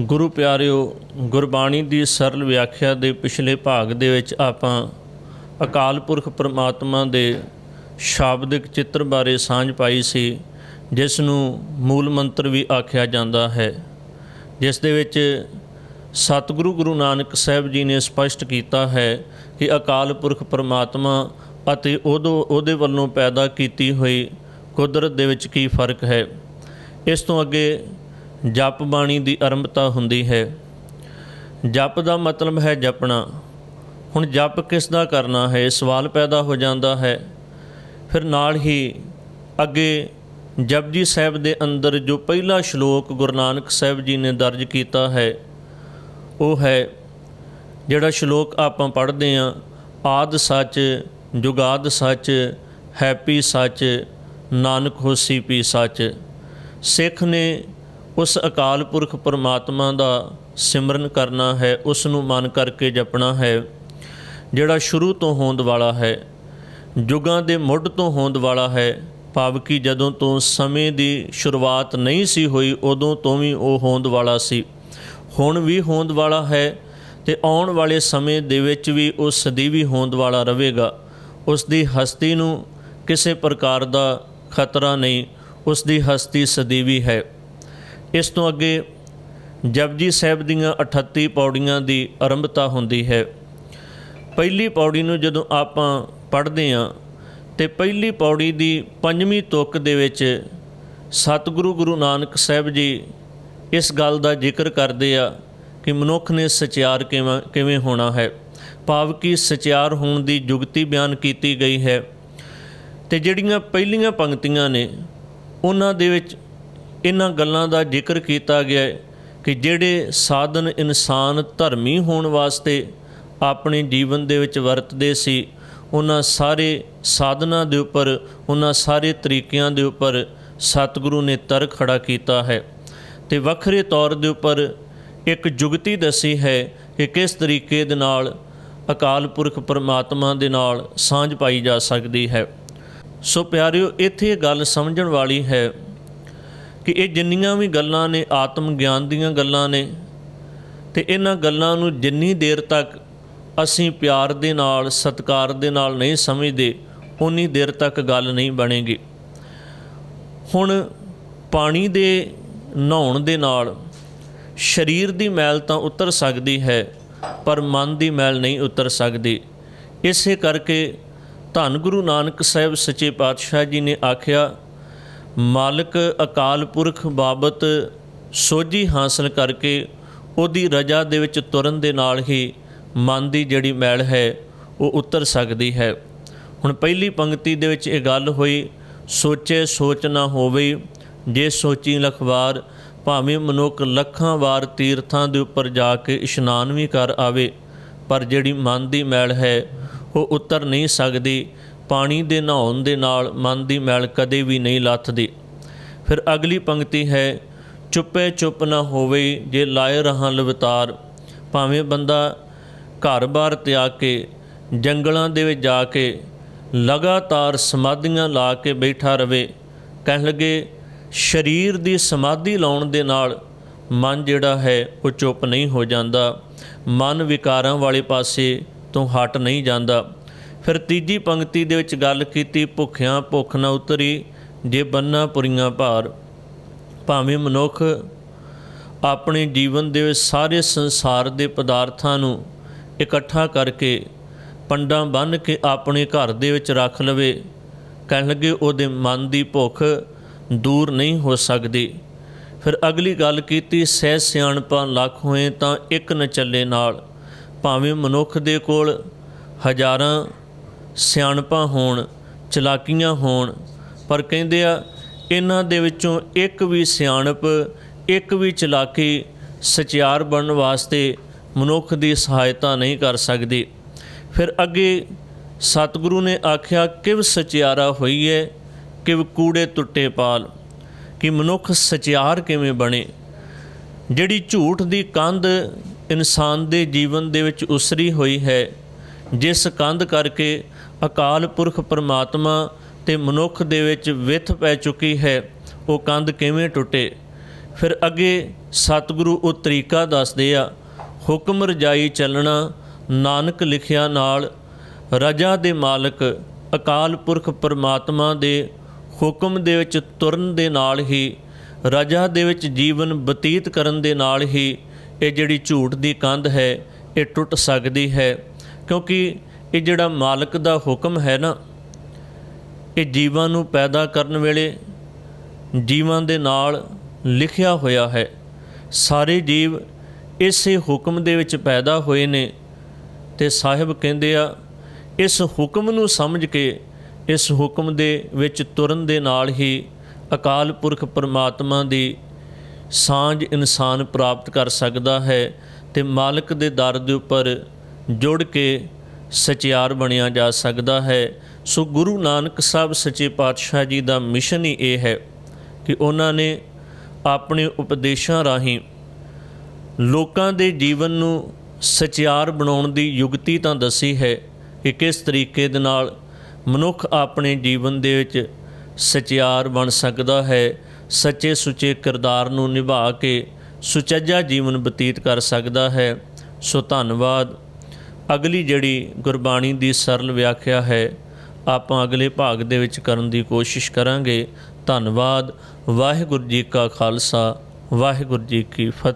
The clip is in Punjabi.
ਗੁਰੂ ਪਿਆਰਿਓ, ਗੁਰਬਾਣੀ ਦੀ ਸਰਲ ਵਿਆਖਿਆ ਦੇ ਪਿਛਲੇ ਭਾਗ ਦੇ ਵਿੱਚ ਆਪਾਂ ਅਕਾਲ ਪੁਰਖ ਪ੍ਰਮਾਤਮਾ ਦੇ ਸ਼ਾਬਦਿਕ ਚਿੱਤਰ ਬਾਰੇ ਸਾਂਝ ਪਾਈ ਸੀ, ਜਿਸ ਨੂੰ ਮੂਲ ਮੰਤਰ ਵੀ ਆਖਿਆ ਜਾਂਦਾ ਹੈ, ਜਿਸ ਦੇ ਵਿੱਚ ਸਤਿਗੁਰੂ ਗੁਰੂ ਨਾਨਕ ਸਾਹਿਬ ਜੀ ਨੇ ਸਪਸ਼ਟ ਕੀਤਾ ਹੈ ਕਿ ਅਕਾਲ ਪੁਰਖ ਪ੍ਰਮਾਤਮਾ ਅਤੇ ਉਦੋਂ ਉਹਦੇ ਵੱਲੋਂ ਪੈਦਾ ਕੀਤੀ ਹੋਈ ਕੁਦਰਤ ਦੇ ਵਿੱਚ ਕੀ ਫ਼ਰਕ ਹੈ। ਇਸ ਤੋਂ ਅੱਗੇ ਜਪ ਬਾਣੀ ਦੀ ਆਰੰਭਤਾ ਹੁੰਦੀ ਹੈ। ਜਪ ਦਾ ਮਤਲਬ ਹੈ ਜਪਣਾ। ਹੁਣ ਜਪ ਕਿਸ ਦਾ ਕਰਨਾ ਹੈ? ਸਵਾਲ ਪੈਦਾ ਹੋ ਜਾਂਦਾ ਹੈ। ਫਿਰ ਨਾਲ ਹੀ ਅੱਗੇ ਜਪਜੀ ਸਾਹਿਬ ਦੇ ਅੰਦਰ ਜੋ ਪਹਿਲਾ ਸ਼ਲੋਕ ਗੁਰੂ ਨਾਨਕ ਸਾਹਿਬ ਜੀ ਨੇ ਦਰਜ ਕੀਤਾ ਹੈ, ਉਹ ਹੈ ਜਿਹੜਾ ਸ਼ਲੋਕ ਆਪਾਂ ਪੜ੍ਹਦੇ ਆਂ ਆਦ ਸੱਚ, ਜੁਗਾਦ ਸੱਚ, ਹੈਪੀ ਸੱਚ, ਨਾਨਕ ਹੋਸੀ ਪੀ ਸੱਚ। ਸਿੱਖ ਨੇ ਉਸ ਅਕਾਲ ਪੁਰਖ ਪਰਮਾਤਮਾ ਦਾ ਸਿਮਰਨ ਕਰਨਾ ਹੈ ਉਸ ਨੂੰ ਮਨ ਕਰਕੇ ਜਪਣਾ ਹੈ, ਜਿਹੜਾ ਸ਼ੁਰੂ ਤੋਂ ਹੋਂਦ ਵਾਲਾ ਹੈ ਯੁਗਾਂ ਦੇ ਮੁੱਢ ਤੋਂ ਹੋਂਦ ਵਾਲਾ ਹੈ, ਭਾਵ ਕਿ ਜਦੋਂ ਤੋਂ ਸਮੇਂ ਦੀ ਸ਼ੁਰੂਆਤ ਨਹੀਂ ਸੀ ਹੋਈ, ਉਦੋਂ ਤੋਂ ਵੀ ਉਹ ਹੋਂਦ ਵਾਲਾ ਸੀ। ਹੁਣ ਵੀ ਹੋਂਦ ਵਾਲਾ ਹੈ ਤੇ ਆਉਣ ਵਾਲੇ ਸਮੇਂ ਦੇ ਵਿੱਚ ਵੀ ਉਹ ਸਦੀਵੀ ਹੋਂਦ ਵਾਲਾ ਰਹੇਗਾ। ਉਸ ਦੀ ਹਸਤੀ ਨੂੰ ਕਿਸੇ ਪ੍ਰਕਾਰ ਦਾ ਖਤਰਾ ਨਹੀਂ, ਉਸ ਦੀ ਹਸਤੀ ਸਦੀਵੀ ਹੈ। ਇਸ ਤੋਂ ਅੱਗੇ ਜਪਜੀ ਸਾਹਿਬ ਦੀਆਂ 38 ਪੌੜੀਆਂ ਦੀ ਆਰੰਭਤਾ ਹੁੰਦੀ ਹੈ। ਪਹਿਲੀ ਪੌੜੀ ਨੂੰ ਜਦੋਂ ਆਪਾਂ ਪੜ੍ਹਦੇ ਹਾਂ ਤੇ ਪਹਿਲੀ ਪੌੜੀ ਦੀ ਪੰਜਵੀਂ ਤੁਕ ਦੇ ਵਿੱਚ ਸਤਿਗੁਰੂ ਗੁਰੂ ਨਾਨਕ ਸਾਹਿਬ ਜੀ ਇਸ ਗੱਲ ਦਾ ਜ਼ਿਕਰ ਕਰਦੇ ਆ ਕਿ ਮਨੁੱਖ ਨੇ ਸਚਿਆਰ ਕਿਵੇਂ ਕਿਵੇਂ ਹੋਣਾ ਹੈ। ਭਾਵ ਕਿ ਸਚਿਆਰ ਹੋਣ ਦੀ ਜੁਗਤੀ ਬਿਆਨ ਕੀਤੀ ਗਈ ਹੈ ਤੇ ਜਿਹੜੀਆਂ ਪਹਿਲੀਆਂ ਪੰਕਤੀਆਂ ਨੇ, ਉਹਨਾਂ ਦੇ ਵਿੱਚ ਇਹਨਾਂ ਗੱਲਾਂ ਦਾ ਜ਼ਿਕਰ ਕੀਤਾ ਗਿਆ ਹੈ ਕਿ ਜਿਹੜੇ ਸਾਧਨ ਇਨਸਾਨ ਧਰਮੀ ਹੋਣ ਵਾਸਤੇ ਆਪਣੇ ਜੀਵਨ ਦੇ ਵਿੱਚ ਵਰਤਦੇ ਸੀ, ਉਹਨਾਂ ਸਾਰੇ ਸਾਧਨਾ ਦੇ ਉੱਪਰ, ਉਹਨਾਂ ਸਾਰੇ ਤਰੀਕਿਆਂ ਦੇ ਉੱਪਰ ਸਤਿਗੁਰੂ ਨੇ ਤਰਕ ਖੜਾ ਕੀਤਾ ਹੈ। ਤੇ ਵੱਖਰੇ ਤੌਰ ਦੇ ਉੱਪਰ ਇੱਕ ਜੁਗਤੀ ਦੱਸੀ ਹੈ ਕਿ ਕਿਸ ਤਰੀਕੇ ਦੇ ਨਾਲ ਅਕਾਲ ਪੁਰਖ ਪਰਮਾਤਮਾ ਦੇ ਨਾਲ ਸਾਂਝ ਪਾਈ ਜਾ ਸਕਦੀ ਹੈ। ਸੋ ਪਿਆਰਿਓ, ਇੱਥੇ ਗੱਲ ਸਮਝਣ ਵਾਲੀ ਹੈ ਕਿ ਇਹ ਜਿੰਨੀਆਂ ਵੀ ਗੱਲਾਂ ਨੇ, ਆਤਮ ਗਿਆਨ ਦੀਆਂ ਗੱਲਾਂ ਨੇ, ਤੇ ਇਹਨਾਂ ਗੱਲਾਂ ਨੂੰ ਜਿੰਨੀ ਦੇਰ ਤੱਕ ਅਸੀਂ ਪਿਆਰ ਦੇ ਨਾਲ, ਸਤਿਕਾਰ ਦੇ ਨਾਲ ਨਹੀਂ ਸਮਝਦੇ ਉਨੀ ਦੇਰ ਤੱਕ ਗੱਲ ਨਹੀਂ ਬਣੇਗੀ। ਹੁਣ ਪਾਣੀ ਦੇ ਨਹਾਉਣ ਦੇ ਨਾਲ ਸਰੀਰ ਦੀ ਮੈਲ ਤਾਂ ਉਤਰ ਸਕਦੀ ਹੈ, ਪਰ ਮਨ ਦੀ ਮੈਲ ਨਹੀਂ ਉਤਰ ਸਕਦੀ। ਇਸੇ ਕਰਕੇ ਧੰਨ ਗੁਰੂ ਨਾਨਕ ਸਾਹਿਬ ਸੱਚੇ ਪਾਤਸ਼ਾਹ ਜੀ ਨੇ ਆਖਿਆ ਮਾਲਕ ਅਕਾਲ ਪੁਰਖ ਬਾਬਤ ਸੋਝੀ ਹਾਸਲ ਕਰਕੇ ਉਹਦੀ ਰਜਾ ਦੇ ਵਿੱਚ ਤੁਰਨ ਦੇ ਨਾਲ ਹੀ ਮਨ ਦੀ ਜਿਹੜੀ ਮੈਲ ਹੈ, ਉਹ ਉਤਰ ਸਕਦੀ ਹੈ। ਹੁਣ ਪਹਿਲੀ ਪੰਕਤੀ ਦੇ ਵਿੱਚ ਇਹ ਗੱਲ ਹੋਈ, ਸੋਚੇ ਸੋਚ ਨਾ ਹੋਵੇ, ਜੇ ਸੋਚੀ ਲਖਵਾਰ, ਭਾਵੇਂ ਮਨੁੱਖ ਲੱਖਾਂ ਵਾਰ ਤੀਰਥਾਂ ਦੇ ਉੱਪਰ ਜਾ ਕੇ ਇਸ਼ਨਾਨ ਵੀ ਕਰ ਆਵੇ, ਪਰ ਜਿਹੜੀ ਮਨ ਦੀ ਮੈਲ ਹੈ, ਉਹ ਉਤਰ ਨਹੀਂ ਸਕਦੀ ਪਾਣੀ ਦੇ ਨਹਾਉਣ ਦੇ ਨਾਲ ਮਨ ਦੀ ਮੈਲ ਕਦੇ ਵੀ ਨਹੀਂ ਲੱਥਦੀ। ਫਿਰ ਅਗਲੀ ਪੰਕਤੀ ਹੈ, ਚੁੱਪੇ ਚੁੱਪ ਨਾ ਹੋਵੇ ਜੇ ਲਾਏ ਰਹਾ ਲਵਤਾਰ। ਭਾਵੇਂ ਬੰਦਾ ਘਰ-ਬਾਰ ਤਿਆਗ ਕੇ, ਜੰਗਲਾਂ ਦੇ ਵਿੱਚ ਜਾ ਕੇ, ਲਗਾਤਾਰ ਸਮਾਧੀਆਂ ਲਾ ਕੇ ਬੈਠਾ ਰਵੇ। ਕਹਿਣ ਲੱਗੇ, ਸਰੀਰ ਦੀ ਸਮਾਧੀ ਲਾਉਣ ਦੇ ਨਾਲ ਮਨ ਜਿਹੜਾ ਹੈ, ਉਹ ਚੁੱਪ ਨਹੀਂ ਹੋ ਜਾਂਦਾ। ਮਨ ਵਿਕਾਰਾਂ ਵਾਲੇ ਪਾਸੇ ਤੋਂ ਹਟ ਨਹੀਂ ਜਾਂਦਾ। ਫਿਰ ਤੀਜੀ ਪੰਕਤੀ ਦੇ ਵਿੱਚ ਗੱਲ ਕੀਤੀ, ਭੁੱਖਿਆਂ ਭੁੱਖ ਨਾ ਉਤਰੀ, ਜੇ ਬੰਨਾ ਪੁਰੀਆਂ ਭਾਰ। ਭਾਵੇਂ ਮਨੁੱਖ ਆਪਣੇ ਜੀਵਨ ਦੇ ਵਿੱਚ ਸਾਰੇ ਸੰਸਾਰ ਦੇ ਪਦਾਰਥਾਂ ਨੂੰ ਇਕੱਠਾ ਕਰਕੇ ਪੰਡਾਂ ਬੰਨ੍ਹ ਕੇ ਆਪਣੇ ਘਰ ਦੇ ਵਿੱਚ ਰੱਖ ਲਵੇ, ਕਹਿਣ ਲੱਗੇ ਉਹਦੇ ਮਨ ਦੀ ਭੁੱਖ ਦੂਰ ਨਹੀਂ ਹੋ ਸਕਦੀ। ਫਿਰ ਅਗਲੀ ਗੱਲ ਕੀਤੀ, ਸਹਿ ਸਿਆਣਪਾਂ ਲੱਖ ਹੋਏ ਤਾਂ ਇੱਕ ਨ ਚੱਲੇ ਨਾਲ। ਭਾਵੇਂ ਮਨੁੱਖ ਦੇ ਕੋਲ ਹਜ਼ਾਰਾਂ ਸਿਆਣਪਾਂ ਹੋਣ, ਚਲਾਕੀਆਂ ਹੋਣ, ਪਰ ਕਹਿੰਦੇ ਆ, ਇਹਨਾਂ ਦੇ ਵਿੱਚੋਂ ਇੱਕ ਵੀ ਸਿਆਣਪ, ਇੱਕ ਵੀ ਚਲਾਕੀ ਸਚਿਆਰ ਬਣਨ ਵਾਸਤੇ ਮਨੁੱਖ ਦੀ ਸਹਾਇਤਾ ਨਹੀਂ ਕਰ ਸਕਦੀ। ਫਿਰ ਅੱਗੇ ਸਤਿਗੁਰੂ ਨੇ ਆਖਿਆ, ਕਿਵ ਸਚਿਆਰਾ ਹੋਈ ਹੈ ਕਿਵ ਕੂੜੇ ਟੁੱਟੇ ਪਾਲ, ਕਿ ਮਨੁੱਖ ਸਚਿਆਰ ਕਿਵੇਂ ਬਣੇ? ਜਿਹੜੀ ਝੂਠ ਦੀ ਕੰਧ ਇਨਸਾਨ ਦੇ ਜੀਵਨ ਦੇ ਵਿੱਚ ਉਸਰੀ ਹੋਈ ਹੈ, ਜਿਸ ਕੰਧ ਕਰਕੇ ਅਕਾਲ ਪੁਰਖ ਪਰਮਾਤਮਾ ਤੇ ਮਨੁੱਖ ਦੇ ਵਿੱਚ ਵਿਥ ਪੈ ਚੁੱਕੀ ਹੈ, ਉਹ ਕੰਧ ਕਿਵੇਂ ਟੁੱਟੇ? ਫਿਰ ਅੱਗੇ ਸਤਿਗੁਰੂ ਉਹ ਤਰੀਕਾ ਦੱਸਦੇ ਆ, ਹੁਕਮ ਰਜਾਈ ਚੱਲਣਾ, ਨਾਨਕ ਲਿਖਿਆ ਨਾਲ, ਰਜਾ ਦੇ ਮਾਲਕ, ਅਕਾਲ ਪੁਰਖ ਪਰਮਾਤਮਾ ਦੇ ਹੁਕਮ ਦੇ ਵਿੱਚ ਤੁਰਨ ਦੇ ਨਾਲ ਹੀ, ਰਜਾ ਦੇ ਵਿੱਚ ਜੀਵਨ ਬਤੀਤ ਕਰਨ ਦੇ ਨਾਲ ਹੀ, ਇਹ ਜਿਹੜੀ ਝੂਠ ਦੀ ਕੰਧ ਹੈ, ਇਹ ਟੁੱਟ ਸਕਦੀ ਹੈ। ਕਿਉਂਕਿ ਇਹ ਜਿਹੜਾ ਮਾਲਕ ਦਾ ਹੁਕਮ ਹੈ ਨਾ, ਇਹ ਜੀਵਾਂ ਨੂੰ ਪੈਦਾ ਕਰਨ ਵੇਲੇ ਜੀਵਾਂ ਦੇ ਨਾਲ ਲਿਖਿਆ ਹੋਇਆ ਹੈ। ਸਾਰੇ ਜੀਵ ਇਸੇ ਹੁਕਮ ਦੇ ਵਿੱਚ ਪੈਦਾ ਹੋਏ ਨੇ ਤੇ ਸਾਹਿਬ ਕਹਿੰਦੇ ਆ, ਇਸ ਹੁਕਮ ਨੂੰ ਸਮਝ ਕੇ, ਇਸ ਹੁਕਮ ਦੇ ਵਿੱਚ ਤੁਰਨ ਦੇ ਨਾਲ ਹੀ ਅਕਾਲ ਪੁਰਖ ਪਰਮਾਤਮਾ ਦੀ ਸਾਂਝ ਇਨਸਾਨ ਪ੍ਰਾਪਤ ਕਰ ਸਕਦਾ ਹੈ ਤੇ ਮਾਲਕ ਦੇ ਦਰ ਦੇ ਉੱਪਰ ਜੁੜ ਕੇ ਸਚਿਆਰ ਬਣਿਆ ਜਾ ਸਕਦਾ ਹੈ। ਸੋ ਗੁਰੂ ਨਾਨਕ ਸਾਹਿਬ ਸੱਚੇ ਪਾਤਸ਼ਾਹ ਜੀ ਦਾ ਮਿਸ਼ਨ ਹੀ ਇਹ ਹੈ ਕਿ ਉਹਨਾਂ ਨੇ ਆਪਣੇ ਉਪਦੇਸ਼ਾਂ ਰਾਹੀਂ ਲੋਕਾਂ ਦੇ ਜੀਵਨ ਨੂੰ ਸਚਿਆਰ ਬਣਾਉਣ ਦੀ ਯੁਗਤੀ ਤਾਂ ਦੱਸੀ ਹੈ ਕਿ ਕਿਸ ਤਰੀਕੇ ਦੇ ਨਾਲ ਮਨੁੱਖ ਆਪਣੇ ਜੀਵਨ ਦੇ ਵਿੱਚ ਸਚਿਆਰ ਬਣ ਸਕਦਾ ਹੈ, ਸੱਚੇ ਸੁੱਚੇ ਕਿਰਦਾਰ ਨੂੰ ਨਿਭਾ ਕੇ ਸੁਚੱਜਾ ਜੀਵਨ ਬਤੀਤ ਕਰ ਸਕਦਾ ਹੈ। ਸੋ ਧੰਨਵਾਦ। ਅਗਲੀ ਜਿਹੜੀ ਗੁਰਬਾਣੀ ਦੀ ਸਰਲ ਵਿਆਖਿਆ ਹੈ, ਆਪਾਂ ਅਗਲੇ ਭਾਗ ਦੇ ਵਿੱਚ ਕਰਨ ਦੀ ਕੋਸ਼ਿਸ਼ ਕਰਾਂਗੇ। ਧੰਨਵਾਦ। ਵਾਹਿਗੁਰੂ ਜੀ ਕਾ ਖਾਲਸਾ। ਵਾਹਿਗੁਰੂ ਜੀ ਕੀ ਫਤਿਹ।